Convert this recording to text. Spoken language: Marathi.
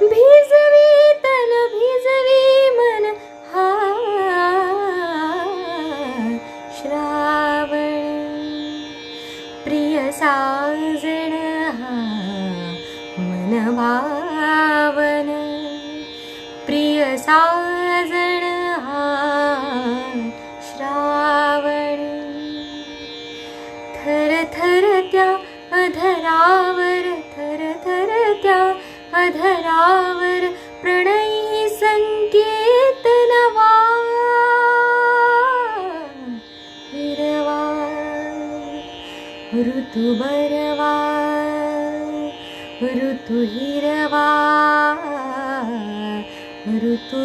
भिजवी तन भिजवी मन हा श्रावण. प्रिय साजण हा मन भावन. प्रिय साजण हा श्रावण. थर थर त्या अधरावर अधरावर प्रणयी संकेतनवारवारवा हिरवा ऋतु